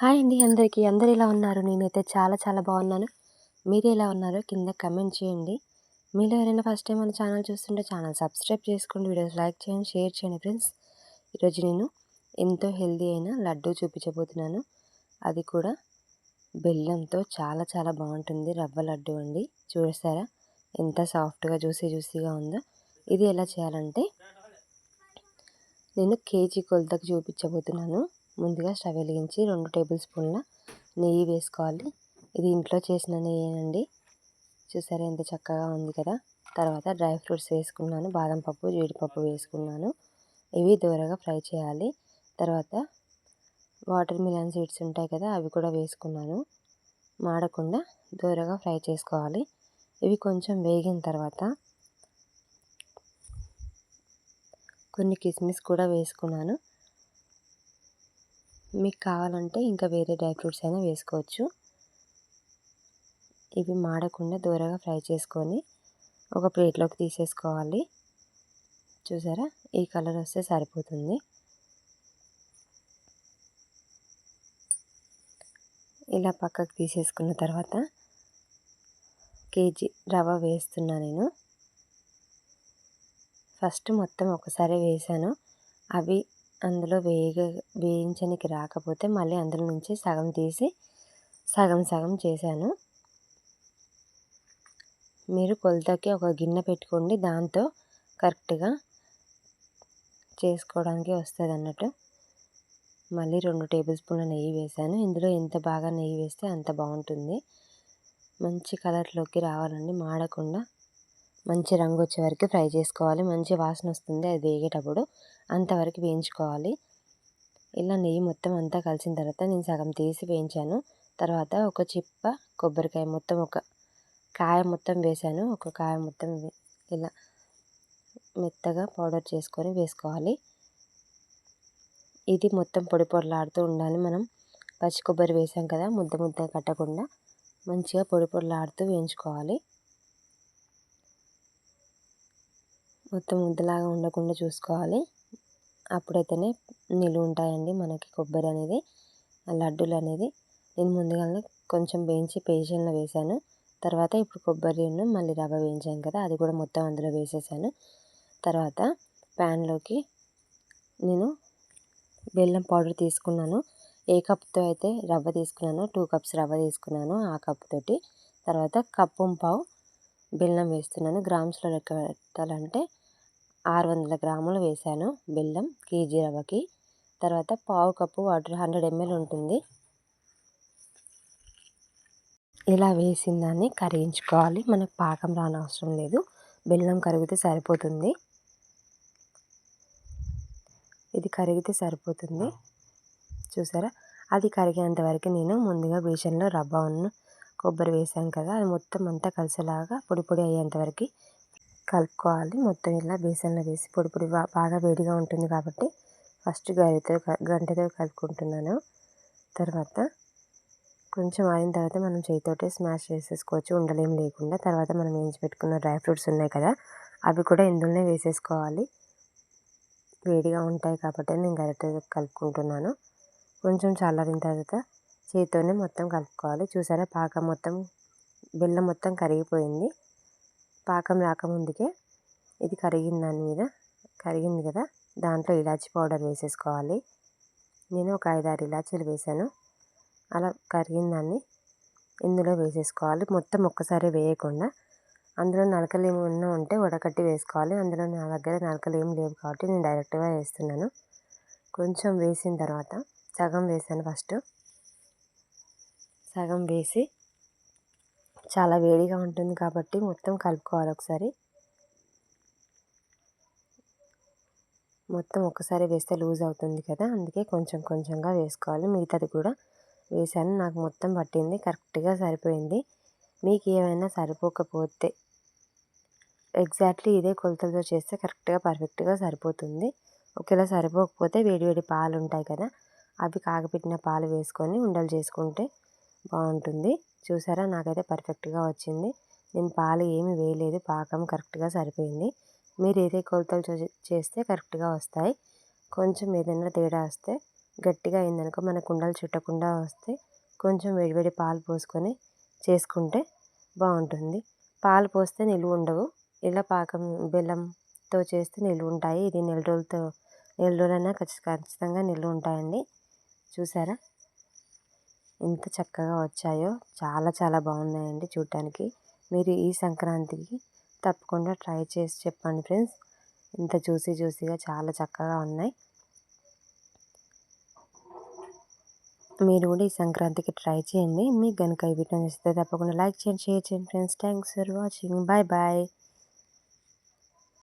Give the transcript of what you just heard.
Hi అండి అందరికీ. అందరు ఎలా ఉన్నారు? నేనైతే చాలా చాలా బాగున్నాను. మీరు ఎలా ఉన్నారో కింద కమెంట్ చేయండి. మీరు ఎవరైనా ఫస్ట్ టైం మన ఛానల్ చూస్తుంటే ఛానల్ సబ్స్క్రైబ్ చేసుకోండి. వీడియోస్ లైక్ చేయండి షేర్ చేయండి ఫ్రెండ్స్. ఈరోజు నేను ఎంతో హెల్దీ అయిన లడ్డు చూపించబోతున్నాను. అది కూడా బెల్లంతో చాలా చాలా బాగుంటుంది. రవ్వ లడ్డు అండి. చూస్తారా ఎంత సాఫ్ట్గా జ్యూసీ జ్యూసీగా ఉందో. ఇది ఎలా చేయాలంటే నేను కేజీ కొలతకు చూపించబోతున్నాను. ముందుగా స్టవ్ వెలిగించి రెండు టేబుల్ స్పూన్ల నెయ్యి వేసుకోవాలి. ఇది ఇంట్లో చేసిన నెయ్యేనండి. చూసారా ఎంత చక్కగా ఉంది కదా. తర్వాత డ్రై ఫ్రూట్స్ వేసుకున్నాను. బాదం పప్పు జీడిపప్పు వేసుకున్నాను. ఇవి దూరగా ఫ్రై చేయాలి. తర్వాత వాటర్ మిలన్ సీడ్స్ ఉంటాయి కదా అవి కూడా వేసుకున్నాను. మాడకుండా దూరగా ఫ్రై చేసుకోవాలి. ఇవి కొంచెం వేగిన తర్వాత కొన్ని కిస్మిస్ కూడా వేసుకున్నాను. మీకు కావాలంటే ఇంకా వేరే డ్రై ఫ్రూట్స్ అయినా వేసుకోవచ్చు. ఇవి మాడకుండా దూరగా ఫ్రై చేసుకొని ఒక ప్లేట్లోకి తీసేసుకోవాలి. చూసారా? ఈ కలర్ వస్తే సరిపోతుంది. ఇలా పక్కకు తీసేసుకున్న తర్వాత కేజీ రవ్వ వేస్తున్నా నేను. ఫస్ట్ మొత్తం ఒకసారి వేసాను. అవి అందులో వేగ వేయించడానికి రాకపోతే మళ్ళీ అందులో నుంచి సగం తీసి సగం సగం చేశాను. మీరు కొలతకి ఒక గిన్నె పెట్టుకోండి. దాంతో కరెక్ట్గా చేసుకోవడానికి వస్తుంది అన్నట్టు. మళ్ళీ రెండు టేబుల్ స్పూన్ల నెయ్యి వేసాను ఇందులో ఎంత బాగా నెయ్యి వేస్తే అంత బాగుంటుంది. మంచి కలర్లోకి రావాలండి. మాడకుండా మంచి రంగు వచ్చే వరకు ఫ్రై చేసుకోవాలి. మంచి వాసన వస్తుంది అది వేగేటప్పుడు అంతవరకు వేయించుకోవాలి. ఇలా నెయ్యి మొత్తం అంతా కలిసిన తర్వాత నేను సగం తీసి వేయించాను. తర్వాత ఒక చిప్ప కొబ్బరికాయ మొత్తం ఒక కాయ మొత్తం వేసాను ఒక కాయ మొత్తం ఇలా మెత్తగా పౌడర్ చేసుకొని వేసుకోవాలి. ఇది మొత్తం పొడి పొడిలాడుతూ ఉండాలి మనం. పచ్చి కొబ్బరి వేసాం కదా ముద్ద ముద్ద కట్టకుండా మంచిగా పొడి పొడిలాడుతూ వేయించుకోవాలి. మొత్తం ముద్దలాగా ఉండకుండా చూసుకోవాలి. అప్పుడైతేనే నిలువ ఉంటాయండి మనకి కొబ్బరి అనేది లడ్డూలు అనేది. నేను ముందుగానే కొంచెం వేయించి పేషన్లో వేసాను తర్వాత ఇప్పుడు కొబ్బరి మళ్ళీ రవ్వ వేయించాను కదా అది కూడా మొత్తం అందులో వేసేసాను. తర్వాత ప్యాన్లోకి నేను బెల్లం పౌడర్ తీసుకున్నాను. ఏ కప్తో అయితే రవ్వ తీసుకున్నానో టూ కప్స్ రవ్వ తీసుకున్నాను ఆ కప్ తోటి. తర్వాత కప్పు పావు బెల్లం వేస్తున్నాను. గ్రామ్స్లో లెక్క పెట్టాలంటే ఆరు వందల గ్రాములు వేసాను బెల్లం కేజీ రవ్వకి. తర్వాత పావు కప్పు వాటర్ హండ్రెడ్ ఎంఎల్ ఉంటుంది. ఇలా వేసిన దాన్ని కరిగించుకోవాలి. మనకు పాకం రానవసరం లేదు. బెల్లం కరిగితే సరిపోతుంది. ఇది కరిగితే సరిపోతుంది. చూసారా? అది కరిగేంత వరకు నేను ముందుగా బేసన్లో రవ్వను కొబ్బరి వేసాను కదా. అది మొత్తం అంతా కలిసేలాగా పొడి పొడి అయ్యేంత వరకు కలుపుకోవాలి. మొత్తం ఇలా బేసన్లో వేసి పొడి పొడి బాగా వేడిగా ఉంటుంది కాబట్టి ఫస్ట్ గరితో గంటతో కలుపుకుంటున్నాను. తర్వాత కొంచెం ఆయిన తర్వాత మనం చేతితోటే స్మాష్ చేసేసుకోవచ్చు. ఉండలేం లేకుండా. తర్వాత మనం వేయించి పెట్టుకున్న డ్రై ఫ్రూట్స్ ఉన్నాయి కదా అవి కూడా ఇందులోనే వేసేసుకోవాలి. వేడిగా ఉంటాయి కాబట్టి నేను గరిటతో కలుపుకుంటున్నాను. కొంచెం చల్లారిన తర్వాత చేతితోనే మొత్తం కలుపుకోవాలి. చూసారా? పాక మొత్తం బెల్లం మొత్తం కరిగిపోయింది. పాకం రాకముందుకే ఇది కరిగిన దాని మీద. కరిగింది కదా? దాంట్లో ఇలాచి పౌడర్ వేసేసుకోవాలి. నేను ఒక ఐదారు ఇలాచీలు వేసాను. అలా కరిగిన దాన్ని ఇందులో వేసేసుకోవాలి. మొత్తం ఒక్కసారి వేయకుండా. అందులో నలకలు ఏమన్నా ఉంటే వడకట్టి వేసుకోవాలి. అందులో నా దగ్గర నలకలు ఏం లేవు కాబట్టి నేను డైరెక్ట్గా వేస్తున్నాను. కొంచెం వేసిన తర్వాత సగం వేసాను ఫస్ట్. సగం వేసి చాలా వేడిగా ఉంటుంది కాబట్టి మొత్తం కలుపుకోవాలి ఒకసారి. మొత్తం ఒకసారి వేస్తే లూజ్ అవుతుంది కదా అందుకే కొంచెం కొంచెంగా వేసుకోవాలి. మిగతాది కూడా వేసాను నాకు మొత్తం పట్టింది కరెక్ట్గా సరిపోయింది. మీకు ఏమైనా సరిపోకపోతే ఎగ్జాక్ట్లీ ఇదే కొలతలతో చేస్తే కరెక్ట్గా పర్ఫెక్ట్గా సరిపోతుంది. ఒకవేళ సరిపోకపోతే వేడివేడి పాలు ఉంటాయి కదా అవి కాగపెట్టిన పాలు వేసుకొని ఉండలు చేసుకుంటే బాగుంటుంది. చూసారా? నాకైతే పర్ఫెక్ట్గా వచ్చింది. నేను పాలు ఏమి వేయలేదు. పాకం కరెక్ట్గా సరిపోయింది. మీరు ఏదే కొలతలు చేస్తే కరెక్ట్గా వస్తాయి. కొంచెం ఏదైనా తేడా వస్తే గట్టిగా అయిందనుకో మన కుండలు చుట్టకుండా వస్తే కొంచెం వేడివేడి పాలు పోసుకొని చేసుకుంటే బాగుంటుంది. పాలు పోస్తే నిలువ ఉండవు. ఇలా పాకం బెల్లంతో చేస్తే నిలువ ఉంటాయి. ఇది నెల రోజులతో నెల రోజులైనా ఖచ్చితంగా నిలువ ఉంటాయండి. చూసారా? ఎంత చక్కగా వచ్చాయో చాలా చాలా బాగున్నాయండి చూడటానికి మీరు ఈ సంక్రాంతికి తప్పకుండా ట్రై చేసి చెప్పండి ఫ్రెండ్స్. ఇంత జ్యూసీ జ్యూసీగా చాలా చక్కగా ఉన్నాయి. మీరు కూడా ఈ సంక్రాంతికి ట్రై చేయండి. మీకు కనుక ఈ వీడియో నచ్చితే తప్పకుండా లైక్ చేయండి షేర్ చేయండి friends. Thanks for watching. Bye bye.